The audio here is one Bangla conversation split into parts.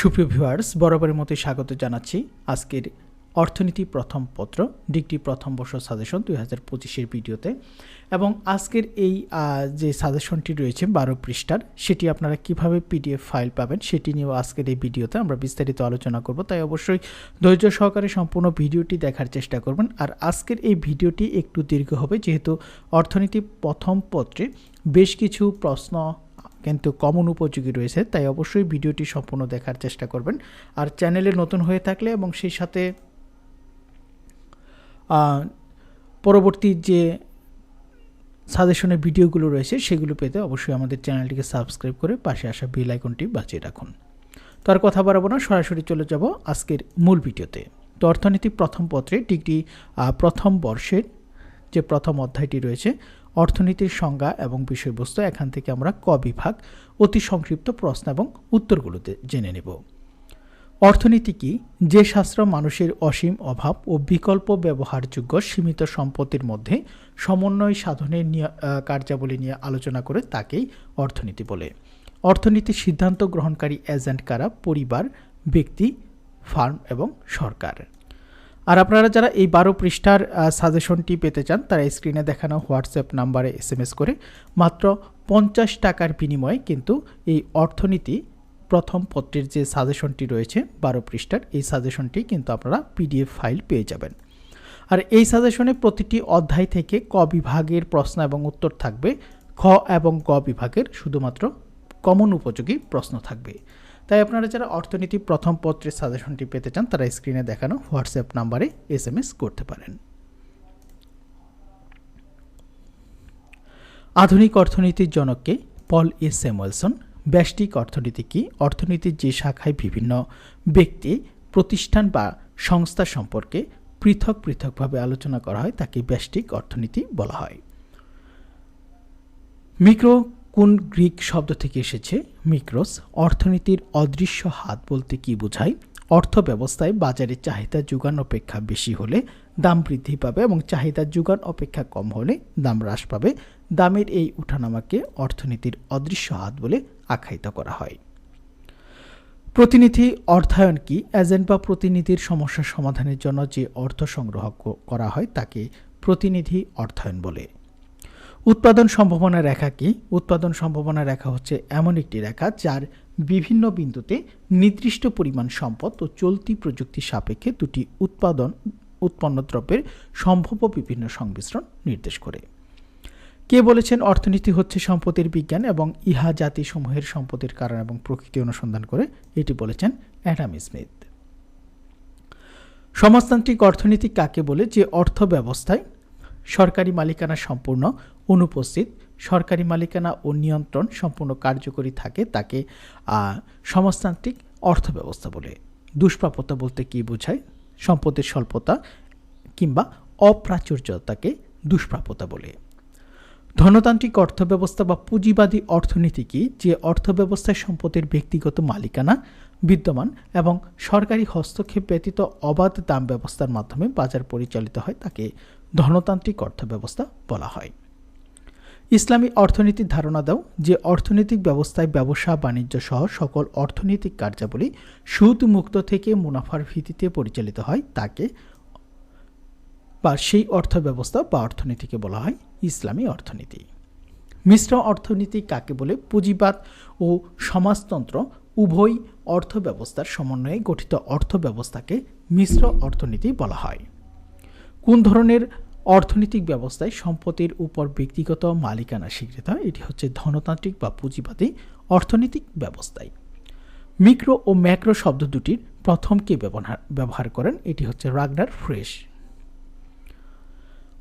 সুপ্রিয় ভিউয়ার্স বরাবরের মতোই স্বাগত জানাচ্ছি আজকের অর্থনীতি প্রথম পত্র ডিগ্রি প্রথম বর্ষ সাজেশন দুই হাজার পঁচিশের ভিডিওতে। এবং আজকের এই যে সাজেশনটি রয়েছে বারো পৃষ্ঠার, সেটি আপনারা কীভাবে পিডিএফ ফাইল পাবেন সেটি নিয়েও আজকের এই ভিডিওতে আমরা বিস্তারিত আলোচনা করব। তাই অবশ্যই ধৈর্য সহকারে সম্পূর্ণ ভিডিওটি দেখার চেষ্টা করবেন। আর আজকের এই ভিডিওটি একটু দীর্ঘ হবে, যেহেতু অর্থনীতি প্রথম পত্রে বেশ কিছু প্রশ্ন কিন্তু কমন উপযোগী রয়েছে, তাই অবশ্যই ভিডিওটি সম্পূর্ণ দেখার চেষ্টা করবেন। আর চ্যানেলে নতুন হয়ে থাকলে এবং সেই সাথে পরবর্তী যে সাজেশনের ভিডিওগুলো রয়েছে, সেগুলো পেতে অবশ্যই আমাদের চ্যানেলটিকে সাবস্ক্রাইব করে পাশে আসা বেল আইকনটি বাজিয়ে রাখুন। তো আর কথা বাড়াবো না, সরাসরি চলে যাব আজকের মূল ভিডিওতে। তো অর্থনীতি প্রথম পত্রে ডিগ্রি প্রথম বর্ষের যে প্রথম অধ্যায়টি রয়েছে অর্থনীতির সংজ্ঞা এবং বিষয়বস্তু এখান থেকে আমরা ক বিভাগ, অতি সংক্ষিপ্ত প্রশ্ন এবং উত্তরগুলোতে জেনে নেব। অর্থনীতি কি? যে শাস্ত্র মানুষের অসীম অভাব ও বিকল্প ব্যবহারযোগ্য সীমিত সম্পত্তির মধ্যে সমন্বয় সাধনের কার্যাবলী নিয়ে আলোচনা করে তাকেই অর্থনীতি বলে। অর্থনীতির সিদ্ধান্ত গ্রহণকারী এজেন্ট কারা? পরিবার, ব্যক্তি, ফার্ম এবং সরকার। আর আপনারা যারা এই বারো পৃষ্ঠার সাজেশনটি পেতে চান, তারা স্ক্রিনে দেখানো হোয়াটসঅ্যাপ নাম্বারে এস করে মাত্র পঞ্চাশ টাকার বিনিময়ে কিন্তু এই অর্থনীতি প্রথম পত্রের যে সাজেশনটি রয়েছে বারো পৃষ্ঠার, এই সাজেশনটি কিন্তু আপনারা পিডিএফ ফাইল পেয়ে যাবেন। আর এই সাজেশনে প্রতিটি অধ্যায় থেকে ক বিভাগের প্রশ্ন এবং উত্তর থাকবে। খ এবং গ বিভাগের শুধুমাত্র কমন উপযোগী প্রশ্ন থাকবে। তাই আপনারা যারা অর্থনীতি প্রথম পত্রের সাজেশনটি পেতে চান, তারা স্ক্রিনে দেখানো হোয়াটসঅ্যাপ নাম্বারে এস এম এস করতে পারেন। আধুনিক অর্থনীতির জনককে পল এ স্যামুয়েলসন, ব্যষ্টিক অর্থনীতি কি অর্থনীতির যে শাখায় বিভিন্ন ব্যক্তি, প্রতিষ্ঠান বা সংস্থা সম্পর্কে পৃথক পৃথকভাবে আলোচনা করা হয়, তাকে ব্যষ্টিক অর্থনীতি বলা হয়। মিক্রো কোন গ্রিক শব্দ থেকে এসেছে? মিক্রোস। অর্থনীতির অদৃশ্য হাত বলতে কি বোঝায়? অর্থ ব্যবস্থায় বাজারে চাহিদা যোগান অপেক্ষা বেশি হলে দাম বৃদ্ধি পাবে এবং চাহিদা যোগান অপেক্ষা কম হলে দাম হ্রাস পাবে। দামের এই উঠানামাকে অর্থনীতির অদৃশ্য হাত বলে আখ্যায়িত করা হয়। প্রতিনিধি, অর্থায়ন কি? এজেন্ট বা প্রতিনিধির সমস্যা সমাধানের জন্য যে অর্থ সংগ্রহ করা হয় তাকে প্রতিনিধি অর্থায়ন বলে। উৎপাদন সম্ভাবনা রেখা কি? উৎপাদন সম্ভাবনা রেখা হচ্ছে এমন একটি রেখা যার বিভিন্ন বিন্দুতে নির্দিষ্ট পরিমাণ সম্পদ ও চলতি প্রযুক্তি সাপেক্ষে দুটি উৎপাদন, উৎপন্ন দ্রব্যের সম্ভাব্য বিভিন্ন সংমিশ্রণ নির্দেশ করে। কে বলেছেন অর্থনীতি হচ্ছে সম্পদের বিজ্ঞান এবং ইহা জাতিসমূহের সম্পদের কারণ এবং প্রকৃতি অনুসন্ধান করে? এটি বলেছেন অ্যাডাম স্মিথ। সমাজতান্ত্রিক অর্থনীতি কাকে বলে? যে অর্থ ব্যবস্থায় সরকারি মালিকানা সম্পূর্ণ অনুপস্থিত। সরকারি মালিকানা ও নিয়ন্ত্রণ সম্পূর্ণ কার্যকরী থাকে তাকে সমাজতান্ত্রিক অর্থব্যবস্থা বলে। দুষ্প্রাপ্যতা বলতে কি বোঝায়? সম্পদের স্বল্পতা কিংবা অপ্রাচুর্যতাকে দুষ্প্রাপ্যতা বলে। ধনতান্ত্রিক অর্থব্যবস্থা বা পুঁজিবাদী অর্থনীতি কি? যে অর্থব্যবস্থায় সম্পদের ব্যক্তিগত মালিকানা, বিদ্যমান এবং সরকারি হস্তক্ষেপ ব্যতীত অবাধ দাম ব্যবস্থার মাধ্যমে বাজার পরিচালিত হয় তাকে ধনতান্ত্রিক অর্থব্যবস্থা বলা হয়। ইসলামী অর্থনীতির ধারণা দাও যে অর্থনৈতিক ব্যবস্থায় ব্যবসা, বাণিজ্য সহ সকল অর্থনৈতিক কার্যাবলী সুদ মুক্ত থেকে মুনাফার ভিত্তিতে পরিচালিত হয় তাকে বা সেই অর্থ ব্যবস্থা বা অর্থনীতিকে বলা হয় ইসলামী অর্থনীতি। মিশ্র অর্থনীতি কাকে বলে? পুঁজিবাদ ও সমাজতন্ত্র উভয় অর্থ ব্যবস্থার সমন্বয়ে গঠিত অর্থ ব্যবস্থাকে মিশ্র অর্থনীতি বলা হয়। কোন ধরনের অর্থনৈতিক ব্যবস্থায় সম্পত্তির উপর ব্যক্তিগত মালিকানা স্বীকৃত হয়? এটি হচ্ছে ধনতান্ত্রিক বা পুঁজিবাদী অর্থনৈতিক ব্যবস্থায়। মিক্রো ও ম্যাক্রো শব্দ দুটির প্রথম কে ব্যবহার ব্যবহার করেন? এটি হচ্ছে রাগনার ফ্রেশ।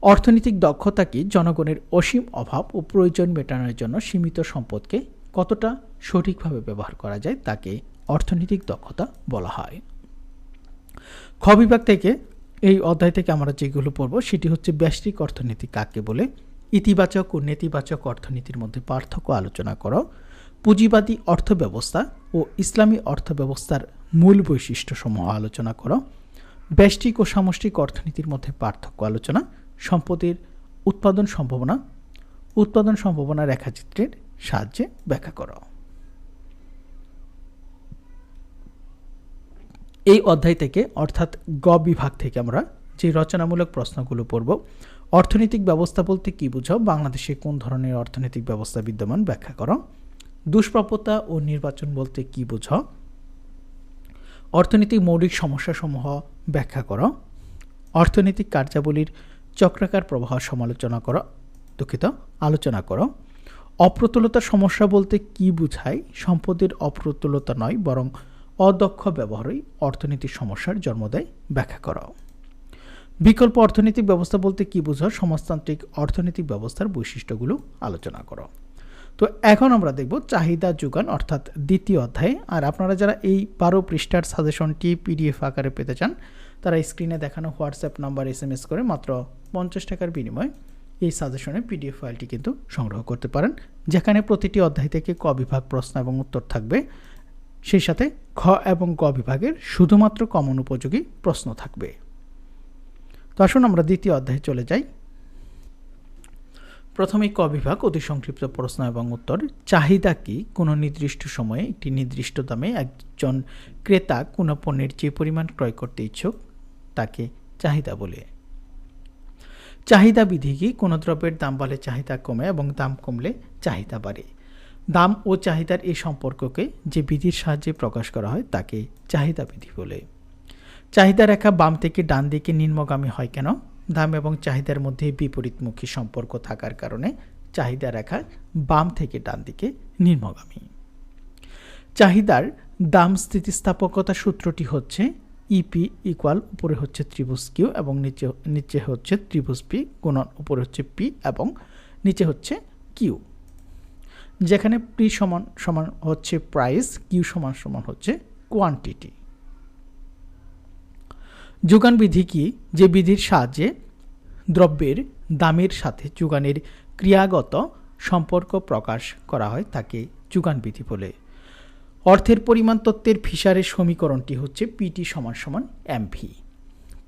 অর্থনৈতিক দক্ষতা কি? জনগণের অসীম অভাব ও প্রয়োজন মেটানোর জন্য সীমিত সম্পদকে কতটা সঠিকভাবে ব্যবহার করা যায়? তাকে অর্থনৈতিক দক্ষতা বলা হয়। খ বিভাগ থেকে এই অধ্যায় থেকে আমরা যেগুলো পড়ব, সেটি হচ্ছে ব্যষ্টিক অর্থনীতি কাকে বলে? ইতিবাচক ও নেতিবাচক অর্থনীতির মধ্যে পার্থক্য আলোচনা করো। পুঁজিবাদী অর্থব্যবস্থা ও ইসলামী অর্থব্যবস্থার মূল বৈশিষ্ট্যসমূহ আলোচনা করো। ব্যষ্টিক ও সামষ্টিক অর্থনীতির মধ্যে পার্থক্য আলোচনা, সম্পদের উৎপাদন সম্ভাবনা উৎপাদন সম্ভাবনা রেখাচিত্রের সাহায্যে ব্যাখ্যা করো। এই অধ্যায় থেকে, অর্থাৎ গ বিভাগ থেকে আমরা যে রচনামূলক প্রশ্নগুলো পড়ব, অর্থনৈতিক ব্যবস্থা বলতে কি বুঝো? বাংলাদেশে কোন ধরনের অর্থনৈতিক ব্যবস্থা বিদ্যমান? ব্যাখ্যা করো। দুষ্প্রাপ্যতা ও নির্বাচন বলতে কি বুঝো? অর্থনৈতিক মৌলিক সমস্যাসমূহ ব্যাখ্যা করো। অর্থনৈতিক কার্যাবলীর চক্রাকার প্রবাহ সমালোচনা করো, দুঃখিত, আলোচনা করো। অপ্রতুলতার সমস্যা বলতে কি বুঝায়? সম্পদের অপ্রতুলতা নয়, বরং অদক্ষ ব্যবহারই অর্থনৈতিক সমস্যার জন্ম দেয়। ব্যাখ্যা করো। বিকল্প অর্থনৈতিক ব্যবস্থা বলতে কি বোঝো? সমাজতান্ত্রিক অর্থনৈতিক ব্যবস্থার বৈশিষ্ট্যগুলো আলোচনা করো। তো এখন আমরা দেখব চাহিদা যোগান অর্থাৎ দ্বিতীয় অধ্যায়। আর আপনারা যারা এই বারো পৃষ্ঠার সাজেশনটি পিডিএফ আকারে পেতে চান, তারা স্ক্রিনে দেখানো WhatsApp number S M S করে মাত্র পঞ্চাশ টাকার বিনিময়ে এই সাজেশনের পিডিএফ ফাইলটি কিন্তু সংগ্রহ করতে পারেন, যেখানে প্রতিটি অধ্যায় থেকে ক বিভাগ প্রশ্ন এবং উত্তর থাকবে। সেই সাথে খ এবং গ বিভাগের শুধুমাত্র কমন উপযোগী প্রশ্ন থাকবে। তো আসুন আমরা দ্বিতীয় অধ্যায়ে চলে যাই। প্রথমে ক বিভাগ অতি সংক্ষিপ্ত প্রশ্ন এবং উত্তর। চাহিদা কি? কোনো নির্দিষ্ট সময়ে একটি নির্দিষ্ট দামে একজন ক্রেতা কোনো পণ্যের যে পরিমাণ ক্রয় করতে ইচ্ছুক, তাকে চাহিদা বলে। চাহিদা বিধি কি? কোনো দ্রব্যের দাম বাড়লে চাহিদা কমে এবং দাম কমলে চাহিদা বাড়ে। দাম ও চাহিদার এই সম্পর্ককে যে বিধির সাহায্যে প্রকাশ করা হয় তাকে চাহিদা বিধি বলে। চাহিদা রেখা বাম থেকে ডান দিকে নিম্নগামী হয় কেন? দাম এবং চাহিদার মধ্যে বিপরীতমুখী সম্পর্ক থাকার কারণে চাহিদা রেখা বাম থেকে ডান দিকে নিম্নগামী। চাহিদার দাম স্থিতিস্থাপকতা সূত্রটি হচ্ছে ইপি ইকুয়াল উপরে হচ্ছে ত্রিভুজ কিউ এবং নিচে নিচে হচ্ছে ত্রিভুজ পি গুণন উপরে হচ্ছে পি এবং নিচে হচ্ছে কিউ যেখানে পি সমান সমান হচ্ছে প্রাইস কিউ সমান সমান হচ্ছে কোয়ান্টিটি যোগান বিধি কি? যে বিধির সাহায্যে দ্রব্যের দামের সাথে যোগানের ক্রিয়াগত সম্পর্ক প্রকাশ করা হয়, তাকে যোগান বিধি বলে। অর্থের পরিমাণ তত্ত্বের ফিসারের সমীকরণটি হচ্ছে পিটি সমান সমান এমভি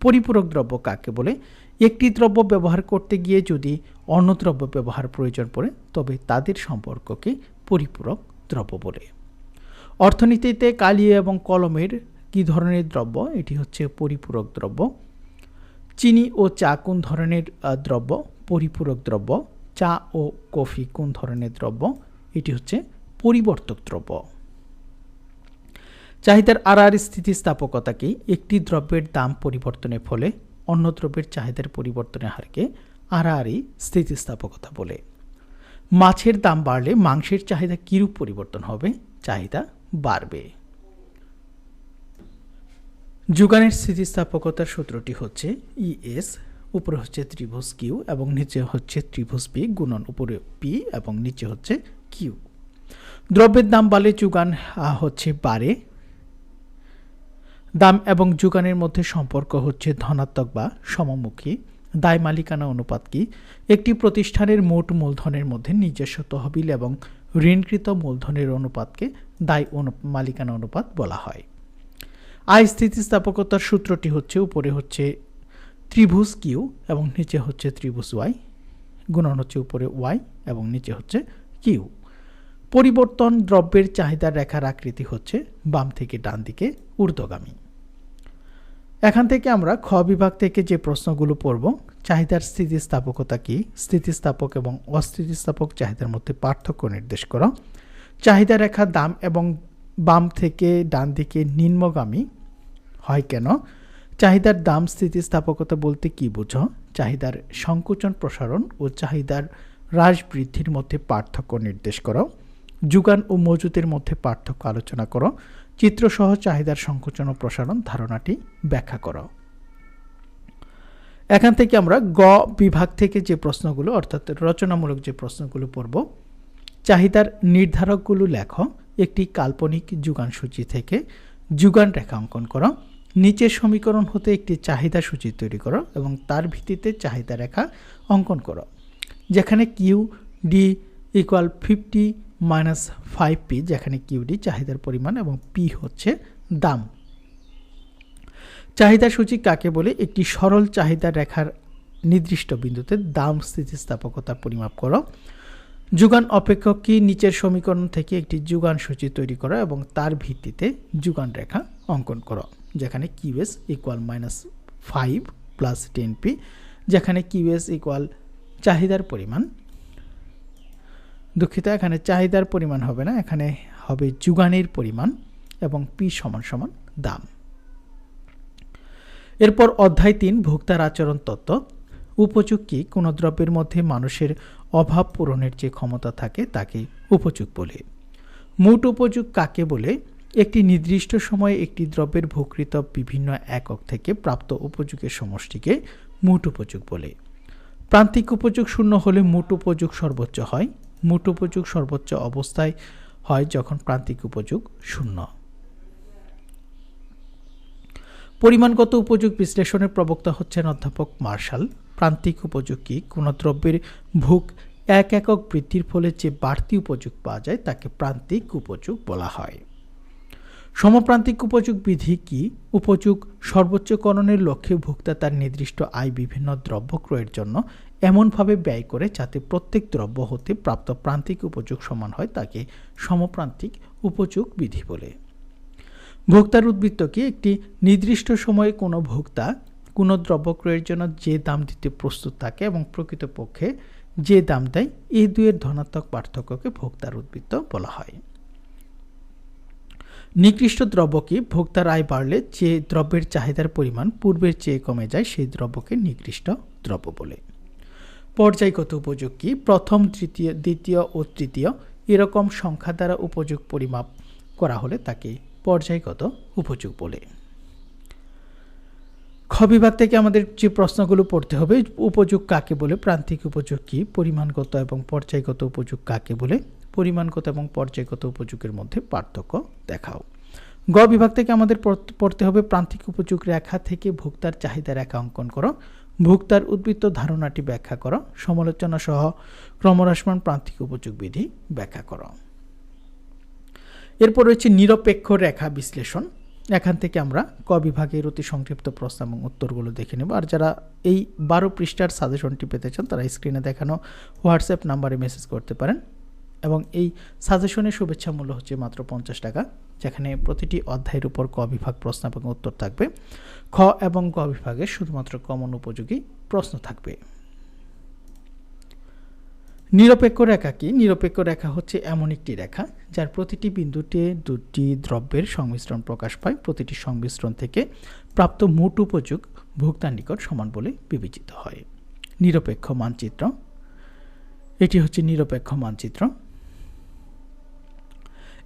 পরিপূরক দ্রব্য কাকে বলে? একটি দ্রব্য ব্যবহার করতে গিয়ে যদি অন্য দ্রব্য ব্যবহার প্রয়োজন পড়ে, তবে তাদের সম্পর্ককে পরিপূরক দ্রব্য বলে। অর্থনীতিতে কালি এবং কলমের কী ধরনের দ্রব্য? এটি হচ্ছে পরিপূরক দ্রব্য। চিনি ও চা কোন ধরনের দ্রব্য? পরিপূরক দ্রব্য। চা ও কফি কোন ধরনের দ্রব্য? এটি হচ্ছে পরিবর্তক দ্রব্য। চাহিদার আর আর স্থিতিস্থাপকতাকে একটি দ্রব্যের দাম পরিবর্তনের ফলে অন্য দ্রব্যের চাহিদার পরিবর্তনের হারকে আড়াআড়ি স্থিতিস্থাপকতা বলে। মাছের দাম বাড়লে মাংসের চাহিদা কিরূপ পরিবর্তন হবে? চাহিদা বাড়বে। যোগানের স্থিতিস্থাপকতার সূত্রটি হচ্ছে ইএস, উপরে হচ্ছে ত্রিভুজ কিউ এবং নিচে হচ্ছে ত্রিভুজ পি গুণন উপরে পি এবং নিচে হচ্ছে কিউ। দ্রব্যের দাম বাড়লে যোগান হচ্ছে বাড়ে। দাম এবং যোগানের মধ্যে সম্পর্ক হচ্ছে ধনাত্মক বা সমমুখী। দায় মালিকানা অনুপাত কি? একটি প্রতিষ্ঠানের মোট মূলধনের মধ্যে নিজস্ব তহবিল এবং ঋণকৃত মূলধনের অনুপাতকে দায় অনু, মালিকানা অনুপাত বলা হয়। আয় স্থিতিস্থাপকতার সূত্রটি হচ্ছে উপরে হচ্ছে ত্রিভুজ কিউ এবং নিচে হচ্ছে ত্রিভুজ ওয়াই গুণন হচ্ছে উপরে ওয়াই এবং নিচে হচ্ছে কিউ পরিবর্তন দ্রব্যের চাহিদার রেখার আকৃতি হচ্ছে বাম থেকে ডান দিকে ঊর্ধ্বগামী। এখান থেকে আমরা খ বিভাগ থেকে যে প্রশ্নগুলো পড়ব, চাহিদার স্থিতিস্থাপকতা কি? স্থিতিস্থাপক এবং অস্থিতিস্থাপক চাহিদার মধ্যে পার্থক্য নির্দেশ করো। চাহিদা রেখা দাম এবং বাম থেকে ডান দিকে নিম্নগামী হয় কেন? চাহিদার দাম স্থিতিস্থাপকতা বলতে কি বুঝো? চাহিদার সংকোচন প্রসারণ ও চাহিদার হ্রাস বৃদ্ধির মধ্যে পার্থক্য নির্দেশ করো। যুগান ও মজুতের মধ্যে পার্থক্য আলোচনা করো। চিত্রসহ চাহিদার সংকোচন ও প্রসারণ ধারণাটি ব্যাখ্যা করো। এখান থেকে আমরা গ বিভাগ থেকে যে প্রশ্নগুলো, অর্থাৎ রচনামূলক যে প্রশ্নগুলো পড়ব, চাহিদার নির্ধারকগুলো লেখ, একটি কাল্পনিক যুগান সূচি থেকে যুগান রেখা অঙ্কন করো, নিচের সমীকরণ হতে একটি চাহিদা সূচি তৈরি করো এবং তার ভিত্তিতে চাহিদা রেখা অঙ্কন করো, যেখানে Q D equal fifty minus five P, যেখানে কিউডি চাহিদার পরিমাণ এবং পি হচ্ছে দাম। চাহিদা সূচি কাকে বলে? একটি সরল চাহিদা রেখার নির্দিষ্ট বিন্দুতে দাম, স্থিতিস্থাপকতা পরিমাপ করো। যুগান অপেক্ষক কি নিচের সমীকরণ থেকে একটি যুগান সূচি তৈরি করো এবং তার ভিত্তিতে যুগান রেখা অঙ্কন করো, যেখানে QS equal minus five plus ten P যেখানে কিউএস ইকুয়াল চাহিদার পরিমাণ দুঃখিত, এখানে চাহিদার পরিমাণ হবে না, এখানে হবে যুগানের পরিমাণ এবং পি সমান সমান দাম। এরপর অধ্যায় তিন, ভোক্তার আচরণ তত্ত্ব। উপযোগ কি কোনো দ্রব্যের মধ্যে মানুষের অভাব পূরণের যে ক্ষমতা থাকে, তাকে উপযোগ বলে। মোট উপযোগ কাকে বলে? একটি নির্দিষ্ট সময়ে একটি দ্রব্যের ভোগকৃত বিভিন্ন একক থেকে প্রাপ্ত উপযোগের সমষ্টিকে মোট উপযোগ বলে। প্রান্তিক উপযোগ শূন্য হলে মোট উপযোগ সর্বোচ্চ হয় মোট উপযোগ সর্বোচ্চ অবস্থায় হয় যখন প্রান্তিক উপযোগ শূন্য। পরিমাণগত উপযোগ বিশ্লেষণের প্রবক্তা হচ্ছেন অধ্যাপক মার্শাল। প্রান্তিক উপযোগ কি? কোনো দ্রব্যের ভোগ এক একক বৃদ্ধির ফলে যে বাড়তি উপযোগ পাওয়া যায় তাকে প্রান্তিক উপযোগ বলা হয়। সমপ্রান্তিক উপযোগ বিধি কি? উপযোগ সর্বোচ্চকরণের লক্ষ্যে ভোক্তা তার নির্দিষ্ট আয় বিভিন্ন দ্রব্য ক্রয়ের জন্য এমনভাবে ব্যয় করে যাতে প্রত্যেক দ্রব্য হতে প্রাপ্ত প্রান্তিক উপযোগ সমান হয় তাকে সমপ্রান্তিক উপযোগ বিধি বলে। ভোক্তার উদ্বৃত্তকে একটি নির্দিষ্ট সময়ে কোনো ভোক্তা কোনো দ্রব্য ক্রয়ের জন্য যে দাম দিতে প্রস্তুত থাকে এবং প্রকৃতপক্ষে যে দাম দেয়, এই দুয়ের ধনাত্মক পার্থক্যকে ভোক্তার উদ্বৃত্ত বলা হয়। নিকৃষ্ট দ্রব্যকে ভোক্তার আয় বাড়লে যে দ্রব্যের চাহিদার পরিমাণ পূর্বের চেয়ে কমে যায়, সেই দ্রব্যকে নিকৃষ্ট দ্রব্য বলে। পর্যায়গত উপযোগ কি? প্রথম, তৃতীয়, দ্বিতীয় ও তৃতীয় এরকম সংখ্যা দ্বারা উপযোগ পরিমাপ করা হলে তাকে পর্যায়গত উপযোগ বলে। খ বিভাগ থেকে আমাদের যে প্রশ্নগুলো পড়তে হবে, উপযোগ কাকে বলে, প্রান্তিক উপযোগ কি, পরিমাণগত এবং পর্যায়গত উপযোগ কাকে বলে পরিমাণগত এবং পর্যায়গত উপযোগের মধ্যে পার্থক্য দেখাও। গ বিভাগ থেকে আমাদের পড়তে হবে প্রান্তিক উপযোগ রেখা থেকে ভোক্তার চাহিদা রেখা অঙ্কন করো। ভোক্তার উদ্বৃত্ত ধারণাটি ব্যাখ্যা করো। সমালোচনা সহ ক্রমহ্রাসমান প্রান্তিক উপযোগ বিধি ব্যাখ্যা করো। এরপর রয়েছে নিরপেক্ষ রেখা বিশ্লেষণ। এখান থেকে আমরা ক বিভাগের অতি সংক্ষিপ্ত প্রশ্ন এবং উত্তরগুলো দেখে নেব। আর যারা এই বারো পৃষ্ঠার সাজেশনটি পেতে চান, তারা স্ক্রিনে দেখানো হোয়াটসঅ্যাপ নাম্বারে মেসেজ করতে পারেন। এবং এই সাজেশনের শুভেচ্ছা মূল্য হচ্ছে মাত্র পঞ্চাশ টাকা, যেখানে প্রতিটি অধ্যায়ের উপর ক বিভাগ প্রশ্ন এবং উত্তর থাকবে। খ এবং গ বিভাগে শুধুমাত্র কমন উপযোগী প্রশ্ন থাকবে। নিরপেক্ষ রেখা কি? নিরপেক্ষ রেখা হচ্ছে এমন একটি রেখা, যার প্রতিটি বিন্দুতে দুটি দ্রব্যের সংমিশ্রণ প্রকাশ পায়। প্রতিটি সংমিশ্রণ থেকে প্রাপ্ত মোট উপযোগ ভোক্তার নিকট সমান বলে বিবেচিত হয়। নিরপেক্ষ মানচিত্র। এটি হচ্ছে নিরপেক্ষ মানচিত্র।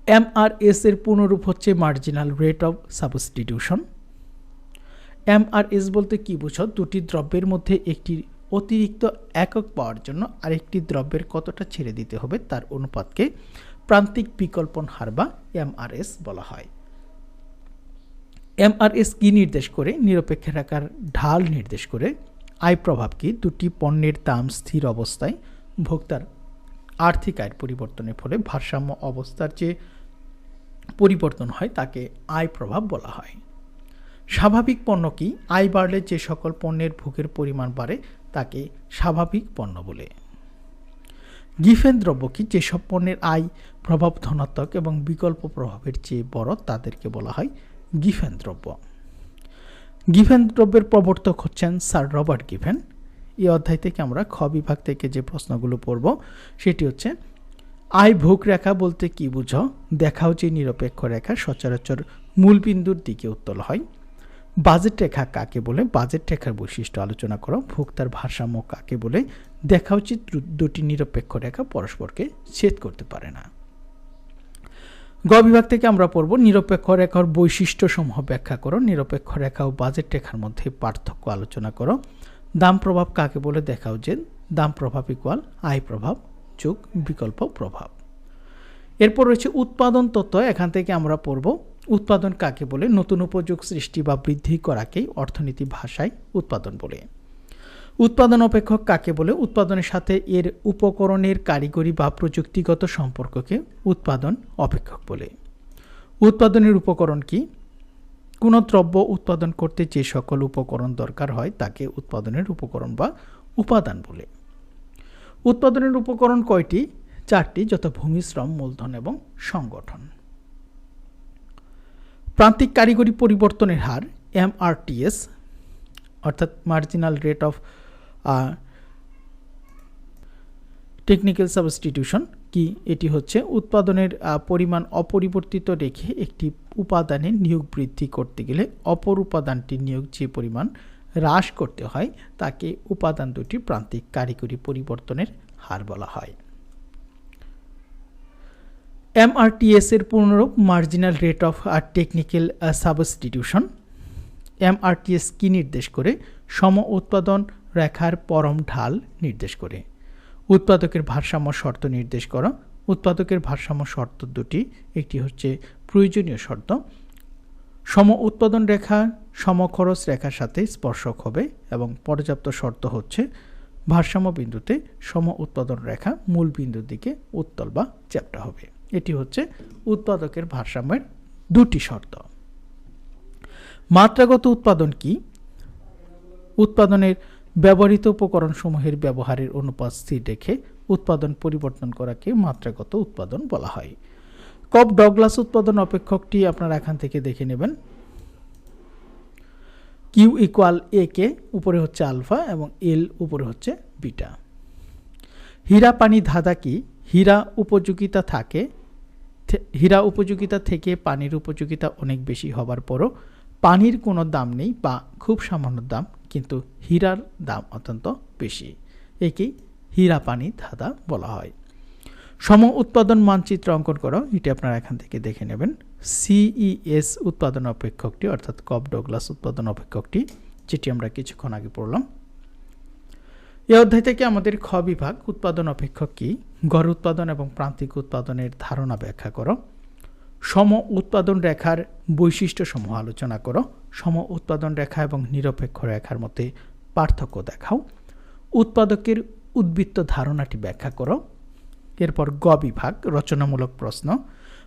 এমআরএস এর পুনরূপ হচ্ছে marginal rate of substitution MRS বলতে কি বুঝো? দুটি দ্রব্যের মধ্যে একটি অতিরিক্ত একক পাওয়ার জন্য আরেকটি দ্রব্যের কতটা ছেড়ে দিতে হবে তার অনুপাতকে প্রান্তিক বিকল্পন হার বা এমআরএস বলা হয়। এমআরএস কি নির্দেশ করে? নিরপেক্ষ রেখার ঢাল নির্দেশ করে। আয় প্রভাব কি? দুটি পণ্যের দাম স্থির অবস্থায় ভোক্তার আর্থিক আয়ের পরিবর্তনের ফলে ভারসাম্য অবস্থার যে পরিবর্তন হয়, তাকে আয় প্রভাব বলা হয়। স্বাভাবিক পণ্য কি? আয় বাড়লে যে সকল পণ্যের ভোগের পরিমাণ বাড়ে, তাকে স্বাভাবিক পণ্য বলে। গিফেন দ্রব্য কি? যেসব পণ্যের আয় প্রভাব ধনাত্মক এবং বিকল্প প্রভাবের চেয়ে বড়, তাদেরকে বলা হয় গিফেন দ্রব্য। গিফেন দ্রব্যের প্রবর্তক হচ্ছেন স্যার রবার্ট গিফেন। এই অধ্যায় থেকে আমরা খ বিভাগ থেকে যে প্রশ্নগুলো পড়ব, সেটি হচ্ছে আয় ভোগ রেখা বলতে কি বুঝো? দেখাও যে নিরপেক্ষ রেখা সচরাচর মূল বিন্দুর দিকে উত্তল হয়। বাজেট রেখা কাকে বলে? বাজেট রেখার বৈশিষ্ট্য আলোচনা করো। ভোক্তার ভারসাম্য কাকে বলে? দেখা উচিত দুটি নিরপেক্ষ রেখা পরস্পরকে ছেদ করতে পারে না। গ বিভাগ থেকে আমরা পড়ব, নিরপেক্ষ রেখার বৈশিষ্ট্য সমূহ ব্যাখ্যা করো। নিরপেক্ষ রেখা ও বাজেট রেখার মধ্যে পার্থক্য আলোচনা করো। দাম প্রভাব কাকে বলে? দেখা উচিত দাম প্রভাব ইকুয়াল আয় প্রভাব যোগ বিকল্প প্রভাব। এরপর রয়েছে উৎপাদন তত্ত্ব, এখান থেকে আমরা পড়ব উৎপাদন কাকে বলে? নতুন উপযোগ সৃষ্টি বা বৃদ্ধি করাকেই অর্থনীতি ভাষায় উৎপাদন বলে। উৎপাদন অপেক্ষক কাকে বলে? উৎপাদনের সাথে এর উপকরণের কারিগরি বা প্রযুক্তিগত সম্পর্ককে উৎপাদন অপেক্ষক বলে। উৎপাদনের উপকরণ কি? কোনো দ্রব্য উৎপাদন করতে যে সকল উপকরণ দরকার হয়, তাকে উৎপাদনের উপকরণ বা উপাদান বলে। উৎপাদনের উপকরণ কয়টি? চারটি যত ভূমি, শ্রম, মূলধন এবং সংগঠন। প্রান্তিক কারিগরি পরিবর্তনের হার, এমআরটিএস, অর্থাৎ marginal rate of technical substitution, কি এটি হচ্ছে উৎপাদনের পরিমাণ অপরিবর্তিত রেখে একটি উপাদানে নিয়োগ বৃদ্ধি করতে গেলে অপর উপাদানটির নিয়োগ যে পরিমাণ হ্রাস করতে হয়, তাকে উপাদান দুটি প্রান্তিক কারিগরি পরিবর্তনের হার বলা হয়। এমআরটিএস এর পূর্ণরূপ মার্জিনাল রেট অফ আর টেকনিক্যাল সাবস্টিটিউশন। এমআরটিএস কি নির্দেশ করে? সম উৎপাদন রেখার পরম ঢাল নির্দেশ করে। উৎপাদকের ভারসাম্য শর্ত নির্দেশ করা। উৎপাদকের ভারসাম্য শর্ত দুটি, একটি হচ্ছে প্রয়োজনীয় শর্ত। সম উৎপাদন রেখা সমখরচ রেখার সাথে স্পর্শক হবে এবং পর্যাপ্ত শর্ত হচ্ছে ভারসাম্য বিন্দুতে সম উৎপাদন রেখা মূল বিন্দুর দিকে উত্তল বা চ্যাপ্টা হবে। এটি হচ্ছে উৎপাদকের ভারসাম্যের দুটি শর্ত। মাত্রাগত উৎপাদন কি? উৎপাদনের ব্যবহৃত উপকরণসমূহের ব্যবহারের অনুপাত স্থির রেখে উৎপাদন পরিবর্তন করাকে মাত্রাগত উৎপাদন বলা হয়। কপ ডগলাস উৎপাদন অপেক্ষকটি আপনারা এখান থেকে দেখে নেবেন। কিউ ইকুয়াল এ কে উপরে হচ্ছে আলফা এবং এল উপরে হচ্ছে বিটা। হীরা পানি ধাঁধা কি? হীরা উপযোগিতা থাকে হীরা উপযোগিতা থেকে পানির উপযোগিতা অনেক বেশি হবার পরও পানির কোনো দাম নেই বা খুব সামান্য দাম, কিন্তু হীরার দাম অত্যন্ত বেশি। একেই হীরা পানি ধাঁধা বলা হয়। সম উৎপাদন মানচিত্র অঙ্কন করো, এটি আপনারা এখান থেকে দেখে নেবেন। সিইএস উৎপাদন অপেক্ষকটি, অর্থাৎ কপ ডগলাস উৎপাদন অপেক্ষকটি, যেটি আমরা কিছুক্ষণ আগে পড়লাম। এই অধ্যায় থেকে আমাদের খ বিভাগ, উৎপাদন অপেক্ষক কি? গড় উৎপাদন এবং প্রান্তিক উৎপাদনের ধারণা ব্যাখ্যা করো। সম উৎপাদন রেখার বৈশিষ্ট্য সমূহ আলোচনা করো। সম উৎপাদন রেখা এবং নিরপেক্ষ রেখার মধ্যে পার্থক্য দেখাও। উৎপাদকের উদ্বৃত্ত ধারণাটি ব্যাখ্যা করো। এরপর গ বিভাগ, রচনামূলক প্রশ্ন।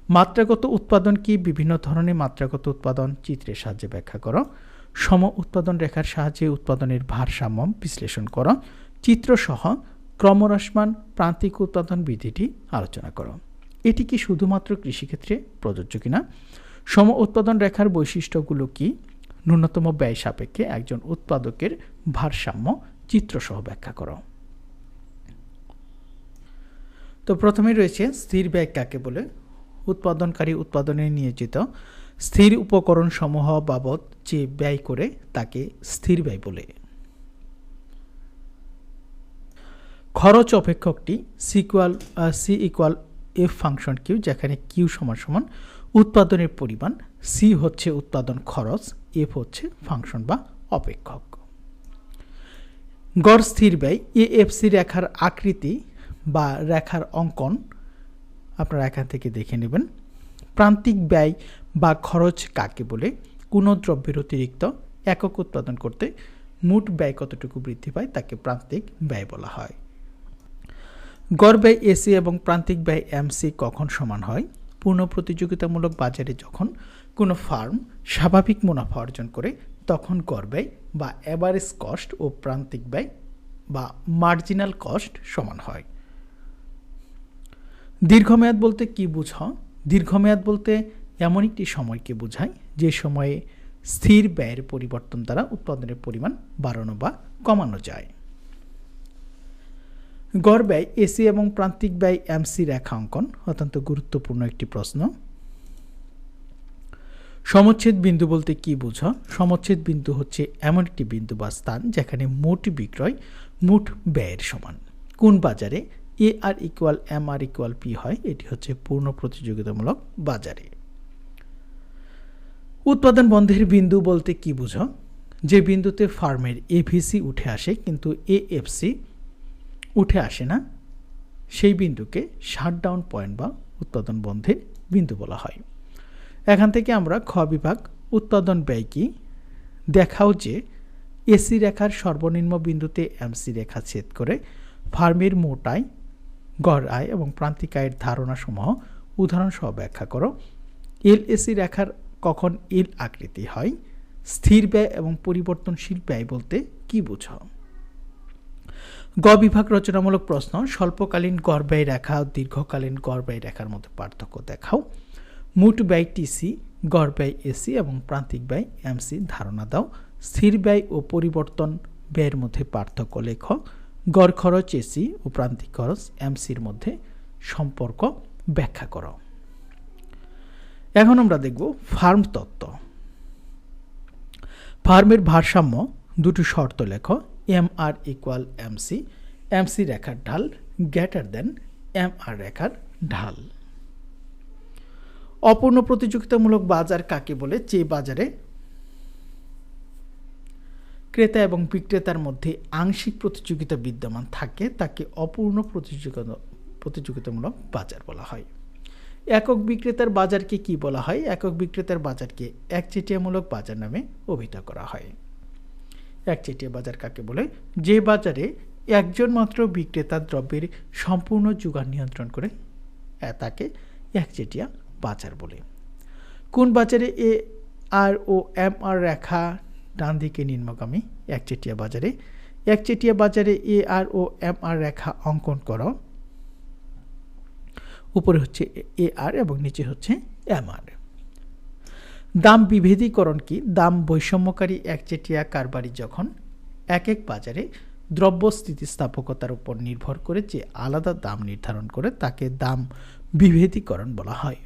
মাত্রাগত উৎপাদন কি? বিভিন্ন ধরনের মাত্রাগত উৎপাদন। চিত্রের সাহায্যে ব্যাখ্যা করো। সম উৎপাদন রেখার সাহায্যে উৎপাদনের ভারসাম্য বিশ্লেষণ করো। চিত্রসহ ক্রমহ্রাসমান প্রান্তিক উৎপাদন বিধিটি আলোচনা করো। এটি কি শুধুমাত্র কৃষিক্ষেত্রে প্রযোজ্য কিনা? সম উৎপাদন রেখার বৈশিষ্ট্যগুলো কি? ন্যূনতম ব্যয় সাপেক্ষে একজন উৎপাদকের ভারসাম্য চিত্রসহ ব্যাখ্যা করো। তো প্রথমে রয়েছে স্থির ব্যয় কাকে বলে? উৎপাদনকারী উৎপাদনে নিয়োজিত স্থির উপকরণ সমূহ বাবদ যে ব্যয় করে তাকে স্থির ব্যয় বলে। খরচ অপেক্ষকটি C equal C equal F function Q যেখানে কিউ সমান সমান উৎপাদনের পরিমাণ সি হচ্ছে উৎপাদন খরচ এফ হচ্ছে ফাংশন বা অপেক্ষক। গড় স্থির ব্যয় এ এফ সি রেখার আকৃতি বা রেখার অঙ্কন আপনারা এখান থেকে দেখে নেবেন। প্রান্তিক ব্যয় বা খরচ কাকে বলে? কোনো দ্রব্যের অতিরিক্ত একক উৎপাদন করতে মোট ব্যয় কতটুকু বৃদ্ধি পায়? তাকে প্রান্তিক ব্যয় বলা হয়। গড় ব্যয় এসি এবং প্রান্তিক ব্যয় এমসি কখন সমান হয়? পূর্ণ প্রতিযোগিতামূলক বাজারে যখন কোনো ফার্ম স্বাভাবিক মুনাফা অর্জন করে, তখন গড় ব্যয় বা অ্যাভারেজ কস্ট ও প্রান্তিক ব্যয় বা মার্জিনাল কস্ট সমান হয়। দীর্ঘমেয়াদ বলতে কি বুঝ? দীর্ঘমেয়াদ বলতে এমন একটি সময়কে বোঝায়, যে সময়ে স্থির ব্যয়ের পরিবর্তন দ্বারা উৎপাদনের পরিমাণ বাড়ানো বা কমানো যায়। গড় ব্যয় এসি এবং প্রান্তিক ব্যয় এমসি রেখা অঙ্কন অত্যন্ত গুরুত্বপূর্ণ একটি প্রশ্ন। সমচ্ছেদ বিন্দু বলতে কি বোঝা? সমচ্ছেদ বিন্দু হচ্ছে এমন একটি বিন্দু বা স্থান, যেখানে মোট বিক্রয় মোট ব্যয়ের সমান। কোন বাজারে A R equal M R equal P হয়, এটি হচ্ছে পূর্ণ প্রতিযোগিতামূলক বাজারে। উৎপাদন বন্ধের বিন্দু বলতে কি বুঝো? যে বিন্দুতে ফার্মের এভিসি উঠে আসে, কিন্তু এএফসি উঠে আসে না, সেই বিন্দুকে শাটডাউন পয়েন্ট বা উৎপাদন বন্ধের বিন্দু বলা হয়। এখান থেকে আমরা খ বিভাগ, উৎপাদন ব্যয় কি? দেখাও যে এসি রেখার সর্বনিম্ন বিন্দুতে এমসি রেখা ছেদ করে ফার্মের মোট আয় গড় আয় এবং প্রান্তিক আয়ের ধারণাসমূহ উদাহরণসহ ব্যাখ্যা করো। এল এসি রেখার কখন এল আকৃতি হয়? স্থির ব্যয় এবং পরিবর্তনশীল ব্যয় বলতে কি বুঝো? গ বিভাগ রচনামূলক প্রশ্ন, স্বল্পকালীন গড় ব্যয় রেখা দীর্ঘকালীন গড় ব্যয় রেখার মধ্যে পার্থক্য দেখাও। মোট ব্যয় টিসি গড় ব্যয় এসি এবং প্রান্তিক ব্যয় এমসি ধারণা দাও। স্থির ব্যয় ও পরিবর্তন ব্যয়ের মধ্যে পার্থক্য লেখ। গড় খরচ এসি ও প্রান্তিক খরচ এমসির মধ্যে সম্পর্ক ব্যাখ্যা করো। এখন আমরা দেখব ফার্ম তত্ত্ব। ফার্মের ভারসাম্য দুটো শর্ত লেখ, M R equal MC MC রেখার ঢাল গ্রেটার দেন এম আর রেখার ঢাল। অপূর্ণ প্রতিযোগিতামূলক বাজার কাকে বলে? যে বাজারে ক্রেতা এবং বিক্রেতার মধ্যে আংশিক প্রতিযোগিতা বিদ্যমান থাকে, তাকে অপূর্ণ প্রতিযোগিতা, প্রতিযোগিতামূলক বাজার বলা হয়। একক বিক্রেতার বাজারকে কি বলা হয়? একক বিক্রেতার বাজারকে একচেটিয়ামূলক বাজার নামে অভিহিত করা হয়। একচেটিয়া বাজার কাকে বলে? যে বাজারে একজন মাত্র বিক্রেতা দ্রব্যের সম্পূর্ণ যোগান নিয়ন্ত্রণ করে তাকে একচেটিয়া বাজার বলে। কোন বাজারে A R O M R রেখা ডান দিকে নিম্নগামী একচেটিয়া বাজারে একচেটিয়া বাজারে A R O M R রেখা অঙ্কন করো। উপরে হচ্ছে এ আর এবং নিচে হচ্ছে এম আর দাম বিভেদীকরণ কি? দাম বৈষম্যকারী একচেটিয়া কারবারি যখন এক এক বাজারে দ্রব্য স্থিতিস্থাপকতার উপর নির্ভর করে যে আলাদা দাম নির্ধারণ করে, তাকে দাম বিভেদীকরণ বলা হয়।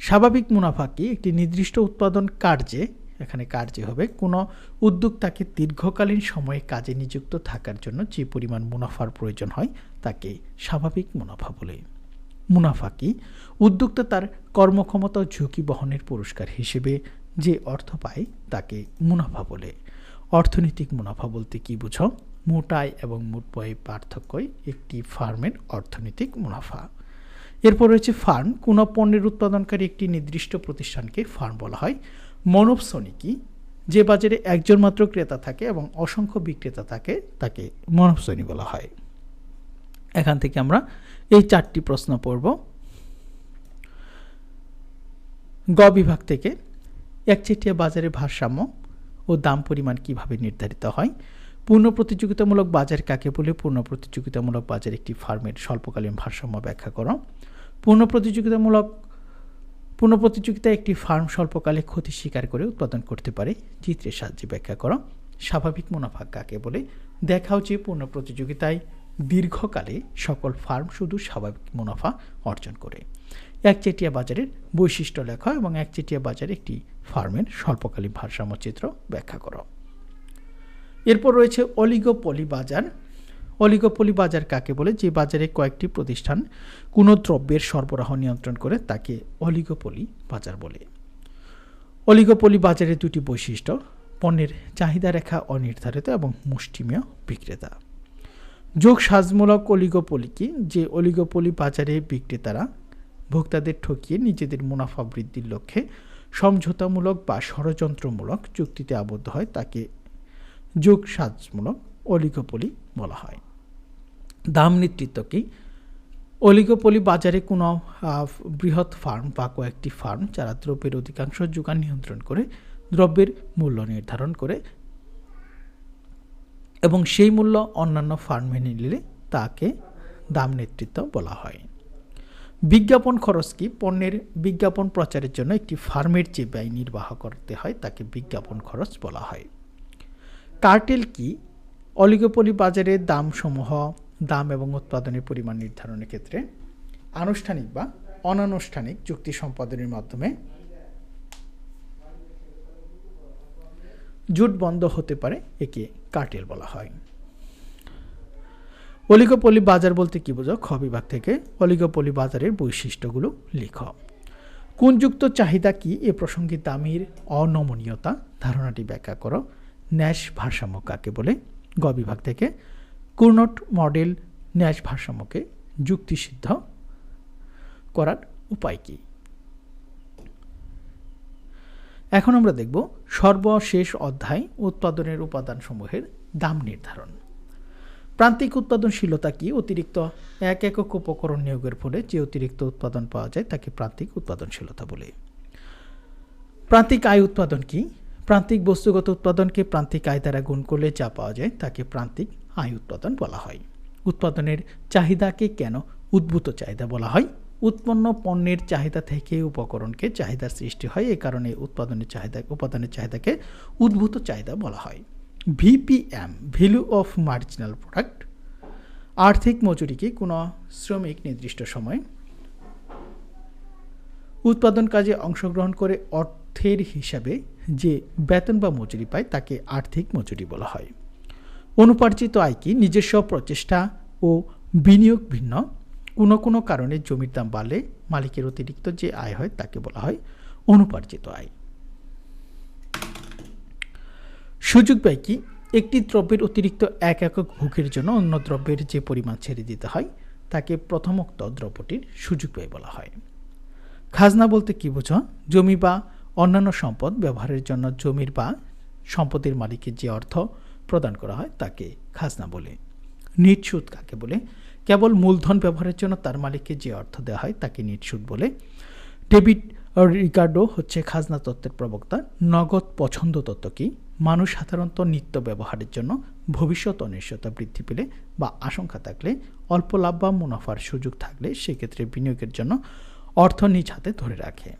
স্বাভাবিক মুনাফা কি? একটি নির্দিষ্ট উৎপাদন কার্যে এখানে কার্যে হবে। কোনো উদ্যোক্তাকে দীর্ঘকালীন সময়ে কাজে নিযুক্ত থাকার জন্য যে পরিমাণ মুনাফার প্রয়োজন হয়, তাকে স্বাভাবিক মুনাফা বলে। মুনাফা কি? উদ্যোক্তা তার কর্মক্ষমতা ও ঝুঁকি বহনের পুরস্কার হিসেবে যে অর্থ পায়, তাকে মুনাফা বলে। অর্থনৈতিক মুনাফা বলতে কি বুঝো? মোটাই এবং মোটবয় পার্থক্যই একটি ফার্মের অর্থনৈতিক মুনাফা। এরপর রয়েছে ফার্ম। কোনো পণ্যের উৎপাদনকারী একটি নির্দিষ্ট প্রতিষ্ঠানকে ফার্ম বলা হয়। মনবশ্রণী যে বাজারে একজন মাত্র ক্রেতা থাকে এবং অসংখ্য বিক্রেতা থাকে, তাকে মনবশ্রেণী বলা হয়। এখান থেকে আমরা এই চারটি প্রশ্ন পড়ব। গ বিভাগ থেকে একচেটিয়া বাজারে ভারসাম্য ও দাম পরিমাণ কীভাবে নির্ধারিত হয়? পূর্ণ প্রতিযোগিতামূলক বাজার কাকে বলে? পূর্ণ প্রতিযোগিতামূলক বাজার একটি ফার্মের স্বল্পকালীন ভারসাম্য ব্যাখ্যা করো। পূর্ণ প্রতিযোগিতামূলক পূর্ণ প্রতিযোগিতায় একটি ফার্ম স্বল্পকালে ক্ষতি স্বীকার করে উৎপাদন করতে পারে। চিত্রের সাহায্যে ব্যাখ্যা করো। স্বাভাবিক মুনাফা কাকে বলে? দেখাও যে পূর্ণ প্রতিযোগিতায় দীর্ঘকালে সকল ফার্ম শুধু স্বাভাবিক মুনাফা অর্জন করে। একচেটিয়া বাজারের বৈশিষ্ট্য লেখা এবং একচেটিয়া বাজারে একটি ফার্মের স্বল্পকালীন ভারসাম্য চিত্র ব্যাখ্যা করো। এরপর রয়েছে অলিগোপলি বাজার। অলিগোপলি বাজার কাকে বলে? যে বাজারে কয়েকটি প্রতিষ্ঠান কোনো দ্রব্যের সরবরাহ নিয়ন্ত্রণ করে তাকে অলিগোপলি বাজার বলে। অলিগোপলি বাজারের দুটি বৈশিষ্ট্য, পণ্যের চাহিদা রেখা অনির্ধারিত এবং মুষ্টিমেয় বিক্রেতা। যোগ সাজমূলক অলিগোপলি কি? যে অলিগোপলি বাজারে বিক্রেতারা ভোক্তাদের ঠকিয়ে নিজেদের মুনাফা বৃদ্ধির লক্ষ্যে সমঝোতামূলক বা ষড়যন্ত্রমূলক চুক্তিতে আবদ্ধ হয়, তাকে যোগ সাজমূলক অলিগোপলি বলা হয়। দাম নেতৃত্ব কি? অলিগোপলি বাজারে কোনো বৃহৎ ফার্ম বা কয়েকটি ফার্ম, যারা দ্রব্যের অধিকাংশ যোগান নিয়ন্ত্রণ করে, দ্রব্যের মূল্য নির্ধারণ করে এবং সেই মূল্য অন্যান্য ফার্মে নিলে তাকে দাম নেতৃত্ব বলা হয়। বিজ্ঞাপন খরচ কি? পণ্যের বিজ্ঞাপন প্রচারের জন্য একটি ফার্মের যে ব্যয় নির্বাহ করতে হয়, তাকে বিজ্ঞাপন খরচ বলা হয়। কার্টেল কি? অলিগোপলি বাজারের দামসমূহ দাম এবং উৎপাদনের পরিমাণ নির্ধারণের ক্ষেত্রে আনুষ্ঠানিক বা অনানুষ্ঠানিক চুক্তি সম্পাদনের মাধ্যমে জুট বন্ধ হতে পারে, একে কার্টেল বলা হয়। অলিগোপলি বাজার বলতে কি বোঝো? খ বিভাগ থেকে অলিগোপলি বাজারের বৈশিষ্ট্যগুলো লিখ। কোনযুক্ত চাহিদা কি? এ প্রসঙ্গে দামের অনমনীয়তা ধারণাটি ব্যাখ্যা করো। ন্যাশ ভারসাম্য কাকে বলে? গ বিভাগ থেকে কুর্নট মডেল ন্যাশ ভারসাম্যকে যুক্তিসিদ্ধ করার উপায় কী? এখন আমরা দেখব সর্বশেষ অধ্যায় উৎপাদনের উপাদানসমূহের দাম নির্ধারণ। প্রান্তিক উৎপাদনশীলতা কি? অতিরিক্ত এক একক উপকরণ নিয়োগের ফলে যে অতিরিক্ত উৎপাদন পাওয়া যায় তাকে প্রান্তিক উৎপাদনশীলতা বলে। প্রান্তিক আয় উৎপাদন কি? প্রান্তিক বস্তুগত উৎপাদনকে প্রান্তিক আয় দ্বারা গুণ করলে যা পাওয়া যায় তাকে প্রান্তিক আয় উৎপাদন বলা হয়। উৎপাদনের চাহিদাকে কেন উদ্ভূত চাহিদা বলা হয়? উৎপন্ন পণ্যের চাহিদা থেকে উপকরণকে চাহিদার সৃষ্টি হয়, এ কারণে উৎপাদনের চাহিদা উপাদানের চাহিদাকে উদ্ভূত চাহিদা বলা হয়। VPM, value of marginal product, আর্থিক মজুরিকে কোনো শ্রমিক নির্দিষ্ট সময় উৎপাদন কাজে অংশগ্রহণ করে অর্থের হিসাবে যে বেতন বা মজুরি পায়, তাকে আর্থিক মজুরি বলা হয়। অনুপার্জিত আয় কি নিজস্ব প্রচেষ্টা ও বিনিয়োগ ভিন্ন। কোনো কোনো কারণে জমির দাম বাড়লে মালিকের অতিরিক্ত যে আয় হয় তাকে বলা হয় অনুপার্জিত আয়। সুযোগ ব্যয় কি? একটি দ্রব্যের অতিরিক্ত এক একক ভোগের জন্য অন্য দ্রব্যের যে পরিমাণ ছেড়ে দিতে হয়, তাকে প্রথমোক্ত দ্রব্যটির সুযোগ ব্যয় বলা হয়। খাজনা বলতে কি বোঝো? জমি বা অন্যান্য সম্পদ ব্যবহারের জন্য জমির বা সম্পদের মালিকের যে অর্থ প্রদান করা হয় তাকে খাজনা বলে। নিট সুদ কাকে বলে? কেবল মূলধন ব্যবহারের জন্য তার মালিককে যে অর্থ দেওয়া হয় তাকে নিট সুদ বলে। ডেবিট রিকার্ডো হচ্ছে খাজনা তত্ত্বের প্রবক্তা। নগদ পছন্দ তত্ত্ব কি? মানুষ সাধারণত নিত্য ব্যবহারের জন্য ভবিষ্যৎ অনিশ্চয়তা বৃদ্ধি পেলে বা আশঙ্কা থাকলে, অল্প লাভ বা মুনাফার সুযোগ থাকলে সেক্ষেত্রে বিনিয়োগের জন্য অর্থ নিজ হাতে ধরে রাখে।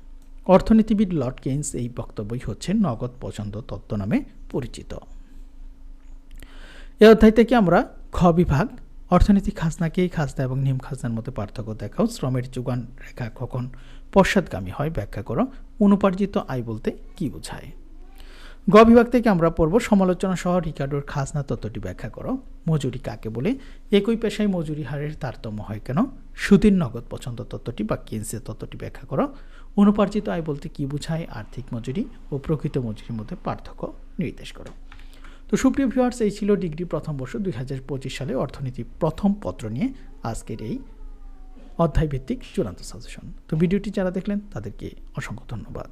অর্থনীতিবিদ লর্ড কেইন্স এই বক্তব্যই হচ্ছে নগদ পছন্দ তত্ত্ব নামে পরিচিত। এ অধ্যায় থেকে আমরা খ বিভাগ অর্থনৈতিক খাজনাকেই খাজনা এবং নিম খাজনার মধ্যে পার্থক্য দেখাও। শ্রমের যোগান রেখা কখন পশ্চাৎগামী হয় ব্যাখ্যা করো। অনুপার্জিত আয় বলতে কি বোঝায়? গ বিভাগ থেকে আমরা পড়ব, সমালোচনা সহ রিকার্ডোর খাজনা তত্ত্বটি ব্যাখ্যা করো। মজুরি কাকে বলে? একই পেশায় মজুরি হারের তারতম্য হয় কেন? সুদীর নগদ পছন্দ তত্ত্বটি বা কেন্সের তত্ত্বটি ব্যাখ্যা করো। অনুপার্জিত আয় বলতে কি বোঝায়? আর্থিক মজুরি ও প্রকৃত মজুরির মধ্যে পার্থক্য নির্দেশ করো। তো সুপ্রিয় ভিউয়ার্স এই ছিল ডিগ্রি প্রথম বর্ষ দুই হাজার পঁচিশ সালে অর্থনীতি প্রথম পত্র নিয়ে আজকের এই অধ্যায়ভিত্তিক চূড়ান্ত সাজেশন তো ভিডিওটি যারা দেখলেন তাদেরকে অসংখ্য ধন্যবাদ।